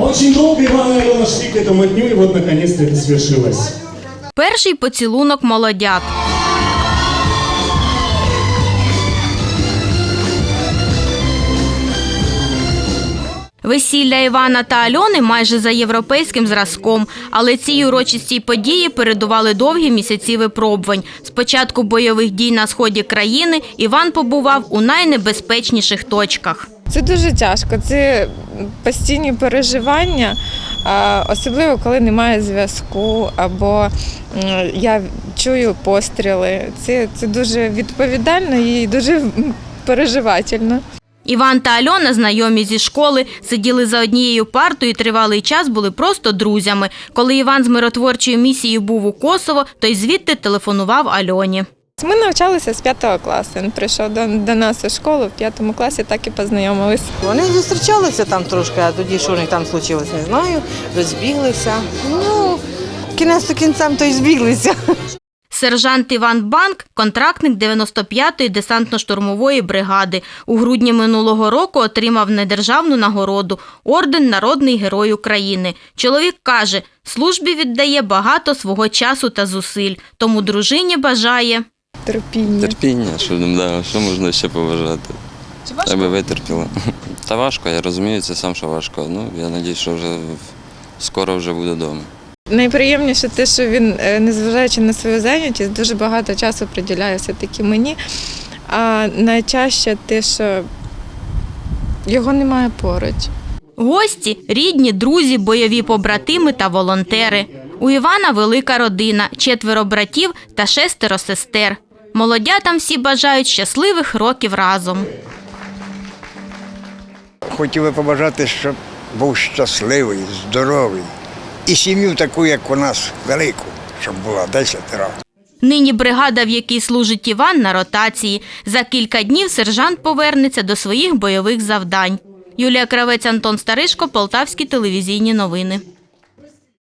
Очень долго Иван и Алена шли к этому дню, и вот наконец-то это свершилось. Перший поцілунок молодят. Весілля Івана та Альони майже за європейським зразком, але цій урочистій події передували довгі місяці випробувань. З початку бойових дій на сході країни Іван побував у найнебезпечніших точках. Це дуже тяжко. Це постійні переживання, особливо коли немає зв'язку, або я чую постріли. Це, це дуже відповідально і дуже переживательно. Іван та Альона, знайомі зі школи, сиділи за однією партою і тривалий час були просто друзями. Коли Іван з миротворчою місією був у Косово, то й звідти телефонував Альоні. Ми навчалися з п'ятого класу. Він прийшов до, до нас у школу в п'ятому класі, так і познайомились. Вони зустрічалися там трошки, а тоді що у них там случилось, не знаю. Розбіглися. Ну, кінець то кінцем то й збіглися. Сержант Іван Банк – контрактник 95-ї десантно-штурмової бригади. У грудні минулого року отримав недержавну нагороду – орден Народний Герой України. Чоловік каже, службі віддає багато свого часу та зусиль, тому дружині бажає Терпіння. Терпіння, що, да, що можна ще побажати. Аби витерпіла. Та важко, я розумію, це сам, що важко. Ну, я сподіваюся, що вже скоро вже буде вдома. Найприємніше те, що він, е, незважаючи на свою зайнятість, дуже багато часу приділяє все-таки мені. А найчаще те, що його немає поруч. Гості, рідні, друзі, бойові побратими та волонтери. У Івана велика родина, четверо братів та шестеро сестер. Молодятам всі бажають щасливих років разом. Хотів би побажати, щоб був щасливий, здоровий. І сім'ю таку, як у нас, велику, щоб була 10 років. Нині бригада, в якій служить Іван, на ротації. За кілька днів сержант повернеться до своїх бойових завдань. Юлія Кравець, Антон Старишко, Полтавські телевізійні новини.